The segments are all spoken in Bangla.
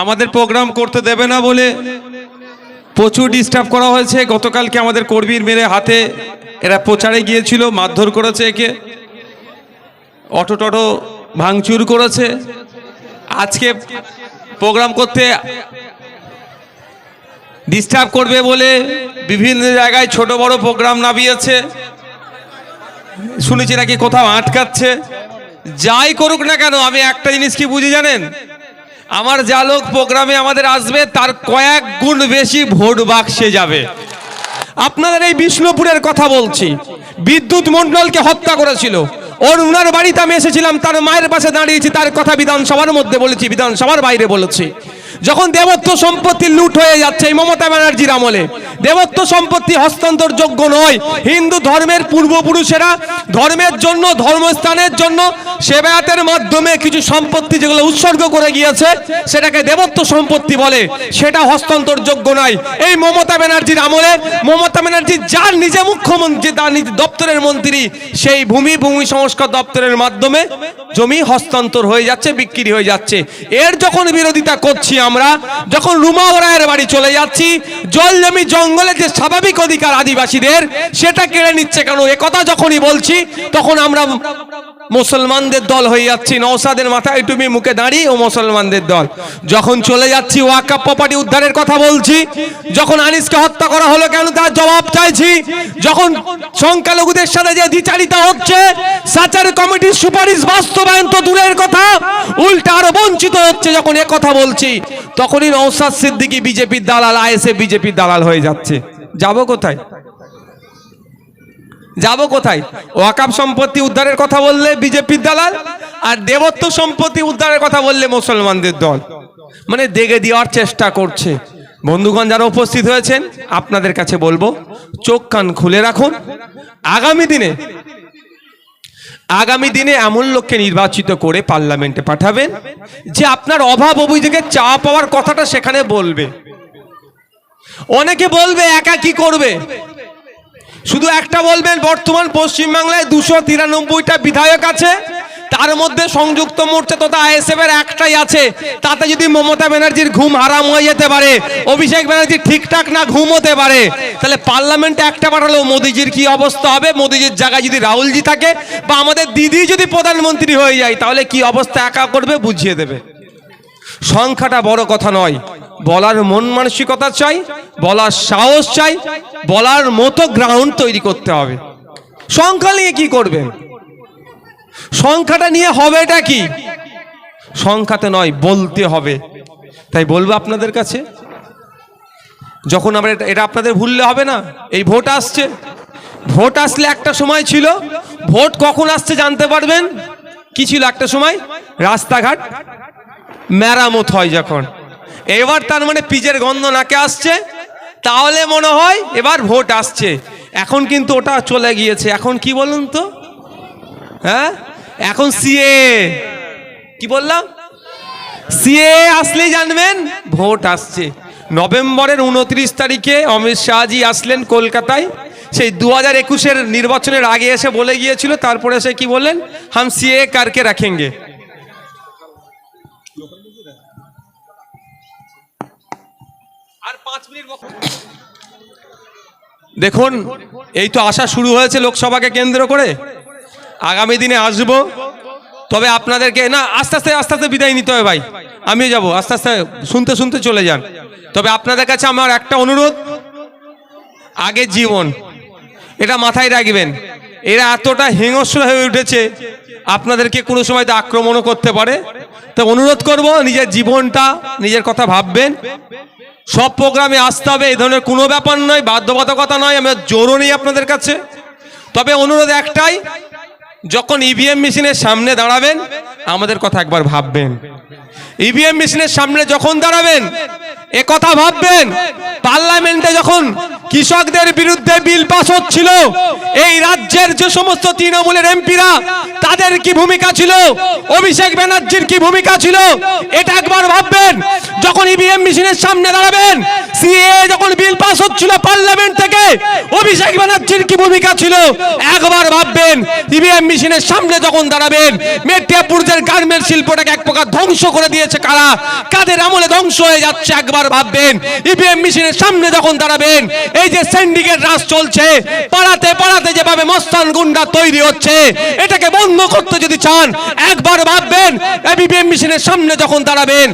আমাদের প্রোগ্রাম করতে দেবে না বলে প্রচুর ডিস্টার্ব করা হয়েছে। গতকালকে আমাদের কর্মীর মেরে হাতে এরা প্রচারে গিয়েছিল, মারধর করেছে একে। অটো টটো ভাঙচুর করেছে। আজকে প্রোগ্রাম করতে ডিস্টার্ব করবে বলে বিভিন্ন জায়গায় ছোট বড় প্রোগ্রাম নামিয়েছে। শুনেছি নাকি কোথাও আটকাচ্ছে। যাই করুক না কেন, আমি একটা জিনিস কি বুঝি জানেন? আমার যা লোক প্রোগ্রামে আমাদের আসবে, তার কয়েক গুণ বেশি ভোট বাক্সে যাবে। আপনাদের এই বিষ্ণুপুরের কথা বলছি। বিদ্যুৎ মণ্ডলকে হত্যা করেছিল। ওর উনার বাড়িতে আমি এসেছিলাম, তার মায়ের পাশে দাঁড়িয়েছি, তার কথা বিধানসভার মধ্যে বলেছি, বিধানসভার বাইরে বলেছি। যখন দেবত্ব সম্পত্তি লুট হয়ে যাচ্ছে এই মমতা ব্যানার্জির আমলে, দেবত্ব সম্পত্তি হস্তান্তর যোগ্য নয়। হিন্দু ধর্মের পূর্বপুরুষেরা ধর্মের জন্য, ধর্মস্থানের জন্য সেবায়াতের মাধ্যমে কিছু সম্পত্তি যেগুলো উৎসর্গ করে গিয়েছে, সেটাকে দেবত্ব সম্পত্তি বলে। সেটা হস্তান্তর যোগ্য নয়। এই মমতা ব্যানার্জির আমলে, মমতা ব্যানার্জি যার নিজে মুখ্যমন্ত্রী, তার নিজ দপ্তরের মন্ত্রী, সেই ভূমি ভূমি সংস্কার দপ্তরের মাধ্যমে জমি হস্তান্তর হয়ে যাচ্ছে, বিক্রি হয়ে যাচ্ছে। এর যখন বিরোধিতা করছি আমরা যখন রুমা ওরায়ের বাড়ি চলে যাচ্ছি, জল জমি জঙ্গলে যে স্বাভাবিক অধিকার আদিবাসীদের, সেটা কেড়ে নিচ্ছে কেন? কথা যখনই বলছি, তখন আমরা মুসলমানদের দল হয়ে যাচ্ছি। নৌসাদের মাথায় টুপি মুখে দাঁড়িয়ে ও মুসলমানদের দল। যখন চলে যাচ্ছি ওয়াকাপ প্রপার্টি উদ্ধারের কথা বলছি, যখন আনিসকে হত্যা করা হলো কেন তার জবাব চাইছি, যখন সংখ্যালঘুদের সাথে যে দ্বিচারিতা হচ্ছে, সাচার কমিটির সুপারিশ বাস্তবায়ন তো দূরের কথা, উল্টা আরও বঞ্চিত হচ্ছে যখন এ কথা বলছি, তখনই নৌসাদ সিদ্দিকী বিজেপির দালাল আইএসএ বিজেপির দালাল হয়ে যাচ্ছে। যাব কোথায়? যাব কোথায়? ওয়াকাব সম্পত্তি উদ্ধারের কথা বললে বিজেপির দালাল, আর দেবত্ব সম্পত্তি উদ্ধারের কথা বললে মুসলমানদের দল। মানে দেগে দেওয়ার চেষ্টা করছে। বন্ধুগণ যারা উপস্থিত হয়েছেন, আপনাদের কাছে বলব, চোখ কান খুলে রাখুন। আগামী দিনে আগামী দিনে এমন লোককে নির্বাচিত করে পার্লামেন্টে পাঠাবেন, যে আপনার অভাব অভিযোগে চা পাওয়ার কথাটা সেখানে বলবে। অনেকে বলবে, একা কি করবে? শুধু একটা বলবেন, বর্তমান পশ্চিমবাংলায় দুশো তিরানব্বইটা বিধায়ক আছে। তার মধ্যে সংযুক্ত মোর্চা তথা আইএসএফ এর একটাই আছে। তাতে যদি মমতা ব্যানার্জির ঘুম হারাম হয়ে যেতে পারে, অভিষেক ব্যানার্জি ঠিকঠাক না ঘুম হতে পারে, তাহলে পার্লামেন্টে একটা পাঠালেও মোদিজির কি অবস্থা হবে? মোদিজির জায়গায় যদি রাহুলজি থাকে বা আমাদের দিদি যদি প্রধানমন্ত্রী হয়ে যায়, তাহলে কি অবস্থা একা করবে? বুঝিয়ে দেবে। সংখ্যাটা বড় কথা নয়। বলার মন মানসিকতা চাই, বলার সাহস চাই, বলার মতো গ্রাউন্ড তৈরি করতে হবে। সংখ্যা নিয়ে কি করবেন? সংখ্যাটা নিয়ে হবেটা কি? সংখ্যাতে নয়, বলতে হবে। তাই বলব আপনাদের কাছে, যখন আমরা এটা- এটা আপনাদের ভুললে হবে না, এই ভোট আসছে। ভোট আসলে একটা সময় ছিল, ভোট কখন আসছে জানতে পারবেন? কি ছিল একটা সময়? রাস্তাঘাট, মেরামত হয় যখন। এবার তার মানে পিজের গন্ধ নাকে আসছে, তাহলে মনে হয় এবার ভোট আসছে। এখন কিন্তু ওটা চলে গিয়েছে। এখন কি বলুন তো? হ্যাঁ? এখন সিএ। কি বললাম? সিএ আসলেই জানবেন, ভোট আসছে। নভেম্বরের উনত্রিশ তারিখে অমিত শাহজি আসলেন কলকাতায়। সেই দু হাজার একুশের নির্বাচনের আগে এসে বলে গিয়েছিল, তারপরে সে কি বললেন? হাম সিএ কারকে রাখেঙ্গে। দেখুন, এই তো আসা শুরু হয়েছে লোকসভাকে কেন্দ্র করে। আগামী দিনে আসব। তবে আপনাদেরকে না, আস্তে আস্তে আস্তে আস্তে বিদায় নিতে হবে ভাই। আমিও যাব, আস্তে আস্তে শুনতে শুনতে চলে যান। তবে আপনাদের কাছে আমার একটা অনুরোধ, আগে জীবন, এটা মাথায় রাখবেন। এরা এতটা হিংস্র হয়ে উঠেছে, আপনাদেরকে কোনো সময় তো আক্রমণও করতে পারে। তো অনুরোধ করব, নিজের জীবনটা, নিজের কথা ভাববেন। সব প্রোগ্রামে আসতে হবে, এই ধরনের কোনো ব্যাপার নয়, বাধ্যবাধকতা নয় আমি জোরও নেই আপনাদের কাছে। তবে অনুরোধ একটাই, যখন ইভিএম মেশিনের সামনে দাঁড়াবেন, আমাদের কথা একবার ভাববেন। ইভিএম মেশিনের সামনে যখন দাঁড়াবেন, এ কথা ভাববেন, পার্লামেন্টে যখন কৃষকদের বিরুদ্ধে বিল পাস হচ্ছিল। এই রাজ্যের যে সমস্ত তৃণমূলের এমপিরা, তাদের কি ভূমিকা ছিল? অভিষেক ব্যানার্জির কি ভূমিকা ছিল? এটা একবার ভাববেন। যখন ইভিএম মেশিনের সামনে দাঁড়াবেন সিএ যখন বিল পাস হচ্ছিল পার্লামেন্ট থেকে, অভিষেক ব্যানার্জির কি ভূমিকা ছিল? একবার ভাববেন ইভিএম মেশিনের সামনে যখন দাঁড়াবেন মেটিয়াপুরদের গার্মেন্ট শিল্পটাকে এক প্রকার ধ্বংস করে দিয়েছে কারা? কাদের আমলে ধ্বংস হয়ে যাচ্ছে একবার ভাববেন। ইভিএম মেশিনের সামনে যখন দাঁড়াবেন এই যে সিন্ডিকেট রাজ চলছে, পাড়াতে পাড়াতে যেভাবে মস্তান গুন্ডা তৈরি হচ্ছে, এটাকে বন্ধ করতে যদি চান, একবার ভাববেন ইভিএম মেশিনের সামনে যখন দাঁড়াবেন,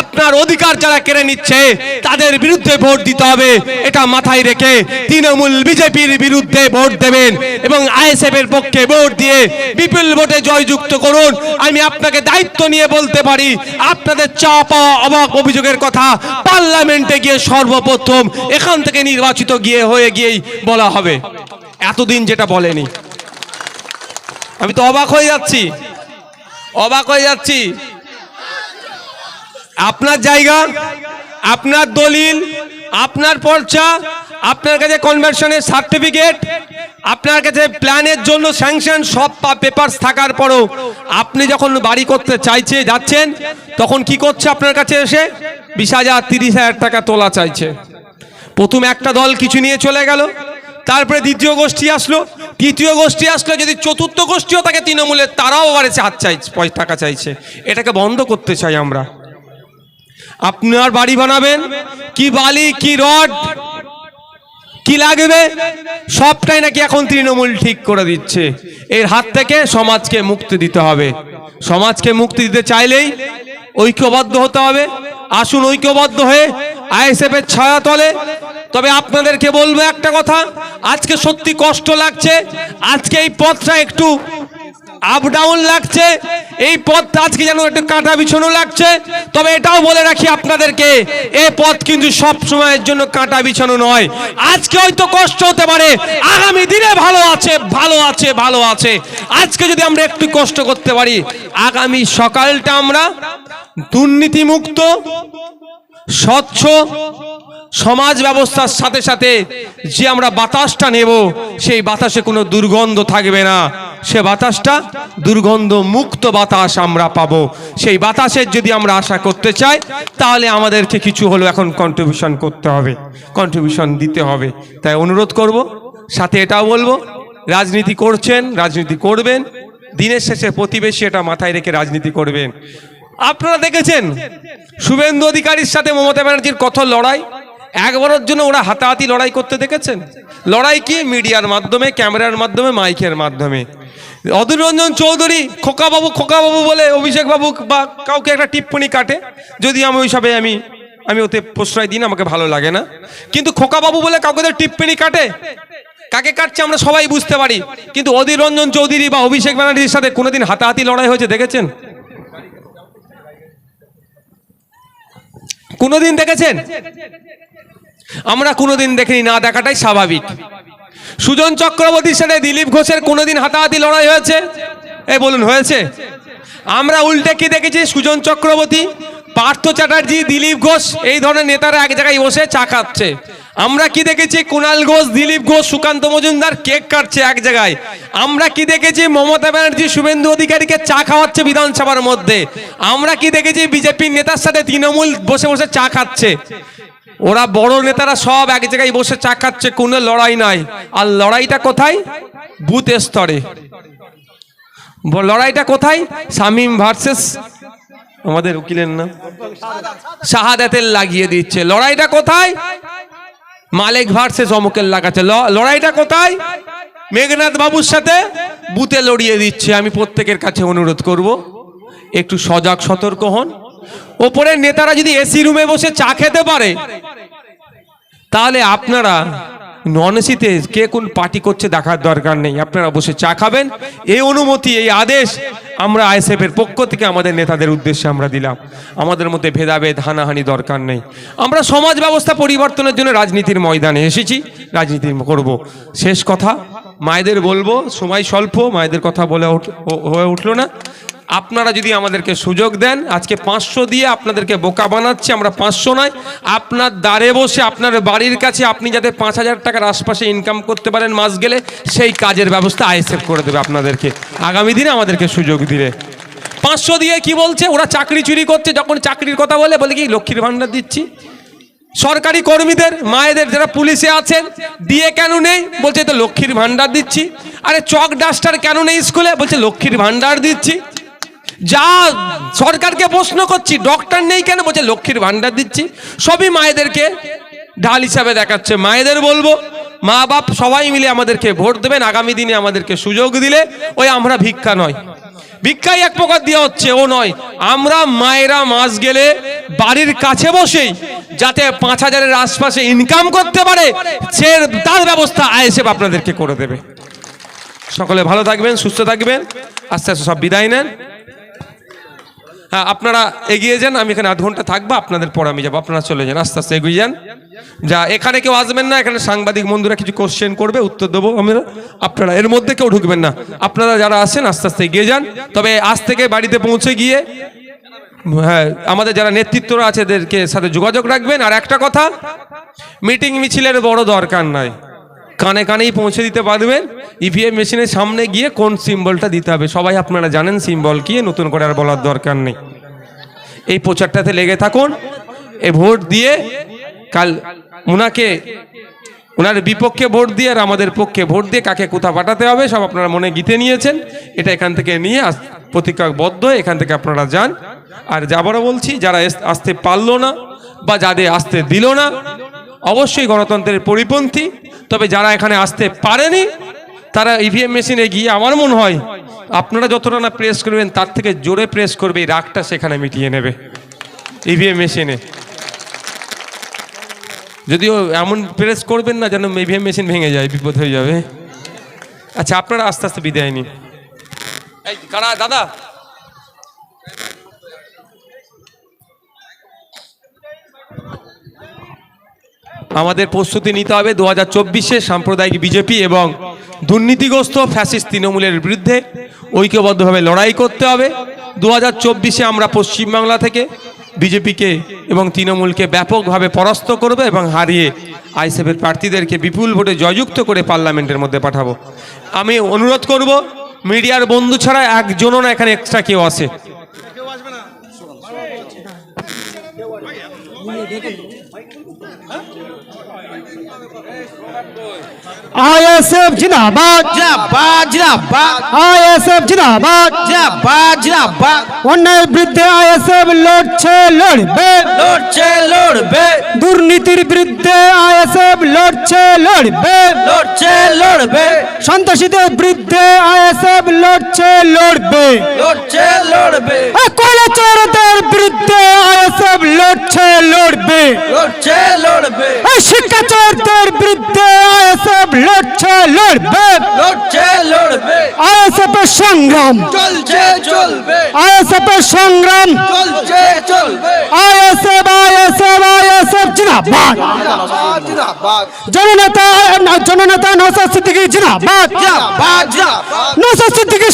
আপনার অধিকার যারা কেড়ে নিচ্ছে, তাদের বিরুদ্ধে ভোট দিতে হবে। এটা মাথায় রেখে তৃণমূল বিজেপির বিরুদ্ধে ভোট দেবেন এবং আইএসএফ এর পক্ষে ভোট দিয়ে বিপুল ভোটে জয়যুক্ত করুন। আমি আপনাকে দায়িত্ব নিয়ে বলতে পারি, আপনাদের চাওয়া পাওয়া অবাক অভিযোগের কথা, পার্লামেন্টে গিয়ে সর্বপ্রথম এখান থেকে নির্বাচিত গিয়ে হয়ে গিয়েই বলা হবে। এতদিন যেটা বলেনি। আমি তো অবাক হয়ে যাচ্ছি। অবাক হয়ে যাচ্ছি। আপনার জায়গা, আপনার দলিল, আপনার পর্চা, আপনার কাছে কনভার্সনের সার্টিফিকেট আপনার কাছে প্ল্যানের জন্য স্যাংশন সব পেপারস থাকার পরও আপনি যখন বাড়ি করতে চাইছে, যাচ্ছেন, তখন কি করছে আপনার কাছে এসে? বিশ হাজার, তিরিশ হাজার টাকা তোলা চাইছে। প্রথম একটা দল কিছু নিয়ে চলে গেল। তারপরে দ্বিতীয় গোষ্ঠী আসলো। তৃতীয় গোষ্ঠী আসলো যদি চতুর্থ গোষ্ঠীও থাকে তৃণমূলের তারাও আবার হাত চাইছে পয়সা টাকা চাইছে। এটাকে বন্ধ করতে চাই আমরা। আপনার বাড়ি বানাবেন, কি বালি, কি রড, কি লাগবে, সবটাই নাকি এখন তৃণমূল ঠিক করে দিচ্ছে। এর হাত থেকে সমাজকে মুক্তি দিতে হবে। সমাজকে মুক্তি দিতে চাইলেই ঐক্যবদ্ধ হতে হবে। আসুন ঐক্যবদ্ধ হয়ে আইএসএফ এর ছায়া তলে তবে আপনাদেরকে বলব একটা কথা, আজকে সত্যি কষ্ট লাগছে, আজকে এই পথটা একটু আপ ডাউন লাগছে, এই পথটা আজকে যেন একটু কাঁটা বিছানো লাগছে। তবে এটাও বলে রাখি আপনাদেরকে এই পথ কিন্তু সব সময়ের জন্য কাঁটা বিছানো নয়। আজকে হয়তো কষ্ট হতে পারে, আগামী দিনে ভালো আছে ভালো আছে ভালো আছে। আজকে যদি আমরা একটু কষ্ট করতে পারি, আগামী সকালটা আমরা দুর্নীতিমুক্ত স্বচ্ছ সমাজ ব্যবস্থার সাথে সাথে যে আমরা বাতাসটা নেব, সেই বাতাসে কোনো দুর্গন্ধ থাকবে না। সে বাতাসটা দুর্গন্ধ মুক্ত বাতাস আমরা পাবো। সেই বাতাসের যদি আমরা আশা করতে চাই, তাহলে আমাদেরকে কিছু হলো এখন কন্ট্রিবিউশন করতে হবে কন্ট্রিবিউশন দিতে হবে। তাই অনুরোধ করব, সাথে এটাও বলব, রাজনীতি করছেন, রাজনীতি করবেন, দিনের শেষে প্রতিবেশী এটা মাথায় রেখে রাজনীতি করবেন। আপনারা দেখেছেন শুভেন্দু অধিকারীর সাথে মমতা ব্যানার্জির কত লড়াই? একবারের জন্য ওরা হাতাহাতি লড়াই করতে দেখেছেন? লড়াই কি? মিডিয়ার মাধ্যমে, ক্যামেরার মাধ্যমে, মাইকের মাধ্যমে। অধীর রঞ্জন চৌধুরী খোকাবাবু খোকাবাবু বলে অভিষেক বাবু বা কাউকে একটা টিপ্পনি কাটে। যদি আমি ওইসবে আমি আমি ওতে প্রশ্রয় দিই না, আমাকে ভালো লাগে না। কিন্তু খোকাবাবু বলে কাউকে তো টিপ্পনি কাটে? কাকে কাটছে আমরা সবাই বুঝতে পারি। কিন্তু অধীর রঞ্জন চৌধুরী বা অভিষেক ব্যানার্জির সাথে কোনোদিন হাতাহাতি লড়াই হয়েছে দেখেছেন? কোনোদিন দেখেছেন? আমরা কোনোদিন দেখিনি, না দেখাটাই স্বাভাবিক। সুজন চক্রবর্তীর সাথে দিলীপ ঘোষের কোনোদিন হাতাহাতি লড়াই হয়েছে? এ বলুন, হয়েছে? আমরা উল্টে কি দেখেছি? সুজন চক্রবর্তী, পার্থ চ্যাটার্জি, দিলীপ ঘোষ, এই ধরনের নেতারা এক জায়গায় বসে চা খাচ্ছে। আমরা কি দেখেছি? কুণাল ঘোষ, দিলীপ ঘোষ, সুকান্ত মজুমদার, কেক কাটছে এক জায়গায়। আমরা কি দেখেছি? মমতা ব্যানার্জি, শুভেন্দু অধিকারীকে চা খাওয়াচ্ছে বিধানসভার মধ্যে। আমরা কি দেখেছি? বিজেপির নেতার সাথে তৃণমূল বসে বসে চা খাচ্ছে। ওরা বড় নেতারা সব এক জায়গায় বসে চা খাচ্ছে, কোনো লড়াই নাই। আর লড়াইটা কোথায়? বুথ স্তরে। লড়াইটা কোথায়? শামীম ভার্সেস, আমাদের উকিলের নাম, শাহাদাতের লাগিয়ে দিচ্ছে। লড়াইটা কোথায়? মালিক ভার্সেস অমুকের লাগাচ্ছে লড়াইটা কোথায়? মেঘনাথ বাবুর সাথে বুতে লড়িয়ে দিচ্ছে। আমি প্রত্যেকের কাছে অনুরোধ করব, একটু সজাগ সতর্ক হন। ওপরের নেতারা যদি এসি রুমে বসে চা খেতে পারে, তাহলে আপনারা নন এসিতে কে কোন পার্টি করছে দেখার দরকার নেই। আপনারা বসে চা খাবেন। এই অনুমতি, এই আদেশ আমরা আইএসএফ এর পক্ষ থেকে আমাদের নেতাদের উদ্দেশ্যে আমরা দিলাম। আমাদের মধ্যে ভেদাভেদ, হানাহানি দরকার নেই। আমরা সমাজ ব্যবস্থা পরিবর্তনের জন্য রাজনীতির ময়দানে এসেছি। রাজনীতি করব। শেষ কথা, মায়েদের বলব, সময় স্বল্প, মায়েদের কথা বলে হয়ে উঠল না। আপনারা যদি আমাদেরকে সুযোগ দেন, আজকে পাঁচশো দিয়ে আপনাদেরকে বোকা বানাচ্ছে, আমরা পাঁচশো নয়। আপনার দ্বারে বসে, আপনার বাড়ির কাছে আপনি যাতে পাঁচ হাজার টাকার আশপাশে ইনকাম করতে পারেন মাস গেলে, সেই কাজের ব্যবস্থা আইএসএফ করে দেবে আপনাদেরকে। আগামী দিনে আমাদেরকে সুযোগ দিলে পাঁচশো দিয়ে কি বলছে? ওরা চাকরি চুরি করছে, যখন চাকরির কথা বলে বলে কি, লক্ষ্মীর ভাণ্ডার দিচ্ছি। সরকারি কর্মীদের, মায়েদের যারা পুলিশে আছেন, দিয়ে কেন নেই? বলছে তো লক্ষ্মীর ভান্ডার দিচ্ছি। আরে চক ডাস্টার কেন নেই স্কুলে? বলছে, লক্ষ্মীর ভান্ডার দিচ্ছি। যা সরকারকে প্রশ্ন করছি ডক্টর নেই কেন? বলছে, লক্ষ্মীর ভান্ডার দিচ্ছি। সবই মায়েদেরকে ঢাল হিসাবে দেখাচ্ছে। মায়েদের বলব, মা বাপ সবাই মিলে আমাদেরকে ভোট দেবেন, আগামী দিনে আমাদেরকে সুযোগ দিলে ওই আমরা ভিক্ষা নয়। ভিক্ষাই এক প্রকার দেওয়া হচ্ছে, ও নয়। আমরা মায়েরা মাস গেলে বাড়ির কাছে বসেই যাতে পাঁচ হাজারের আশপাশে ইনকাম করতে পারে, সে তার ব্যবস্থা আইএসএফ আপনাদেরকে করে দেবে। সকলে ভালো থাকবেন, সুস্থ থাকবেন। আস্তে আস্তে সব বিদায় নেন। হ্যাঁ আপনারা এগিয়ে যান, আমি এখানে আধ ঘণ্টা থাকব, আপনাদের পর আমি যাব। আপনারা চলে যান, আস্তে আস্তে এগিয়ে যান। যা, এখানে কেউ আসবেন না, এখানে সাংবাদিক বন্ধুরা কিছু কোশ্চেন করবে, উত্তর দেবো আমরা। আপনারা, এর মধ্যে কেউ ঢুকবেন না। আপনারা যারা আসেন আস্তে আস্তে এগিয়ে যান। তবে আজ থেকে বাড়িতে পৌঁছে গিয়ে হ্যাঁ আমাদের যারা নেতৃত্বরা আছে, এদেরকে সাথে যোগাযোগ রাখবেন। আর একটা কথা মিটিং মিছিলের বড় দরকার নাই। কানে কানেই পৌঁছে দিতে পারবেন। ইভিএম মেশিনের সামনে গিয়ে কোন সিম্বলটা দিতে হবে, সবাই আপনারা জানেন সিম্বল কি, নতুন করে আর বলার দরকার নেই। এই প্রচারটাতে লেগে থাকুন, এ ভোট দিয়ে কাল ওনাকে ওনার বিপক্ষে ভোট দিয়ে আর আমাদের পক্ষে ভোট দিয়ে কাকে কোথা পাঠাতে হবে, সব আপনারা মনে গীতে নিয়েছেন। এটা এখান থেকে নিয়ে প্রতিজ্ঞাবদ্ধ এখান থেকে আপনারা যান। আর যাবারও বলছি, যারা আসতে পারল না বা যাদের আসতে দিল না, অবশ্যই গণতন্ত্রের পরিপন্থী তবে যারা এখানে আসতে পারেনি, তারা ইভিএম মেশিনে গিয়ে আমার মনে হয় আপনারা যতটা না প্রেস করবেন, তার থেকে জোরে প্রেস করবে, এই রাগটা সেখানে মিটিয়ে নেবে ইভিএম মেশিনে যদিও এমন প্রেস করবেন না যেন ইভিএম মেশিন ভেঙে যায়, বিপদ হয়ে যাবে। আচ্ছা আপনারা আস্তে আস্তে বিদায় নিন। কারা দাদা। আমাদের প্রস্তুতি নিতে হবে দু হাজার চব্বিশে সাম্প্রদায়িক বিজেপি এবং দুর্নীতিগ্রস্ত ফ্যাসিস তৃণমূলের বিরুদ্ধে ঐক্যবদ্ধভাবে লড়াই করতে হবে। দু হাজার চব্বিশে আমরা পশ্চিমবাংলা থেকে বিজেপিকে এবং তৃণমূলকে ব্যাপকভাবে পরাস্ত করবে এবং হারিয়ে আইসেফের প্রার্থীদেরকে বিপুল ভোটে জয়যুক্ত করে পার্লামেন্টের মধ্যে পাঠাবো। আমি অনুরোধ করব, মিডিয়ার বন্ধু ছাড়া একজনও না এখানে এক্সট্রা কেউ আসে আইএসএফ জিন্দাবাদ। জিন্দাবাদ জিন্দাবাদ। আইএসএফ জিন্দাবাদ। জিন্দাবাদ জিন্দাবাদ। অন্যায়ের বিরুদ্ধে আইএসএফ লড়ছে লড়বে। লড়ছে লড়বে। দুর্নীতির বিরুদ্ধে আইএসএফ লড়ছে লড়বে। লড়ছে লড়বে। সন্ত্রাসীদের বিরুদ্ধে আইএসএফ লড়ছে লড়বে। লড়ছে লড়বে। কলেচরদের বিরুদ্ধে আইএসএফ লড়ছে লড়বে। লড়ছে লড়বে। এই শিক্ষাচরদের বিরুদ্ধে আইএসএফ লড়ছে লড়বে। লড়ছে লড়বে। আইএসএফ এর সংগ্রাম। চলছে চলবে। আইএসএফ এর সংগ্রাম। চলছে চলবে। আইএসএফ আইএসএফ আইএসএফ জিন্দাবাদ। জিন্দাবাদ জননেতা জননেতা নৌসাদ সিদ্দিকী জিন্দাবাদ জিন্দাবাদ। জিন্দাবাদ সিদ্দিকের সিদ্দিকী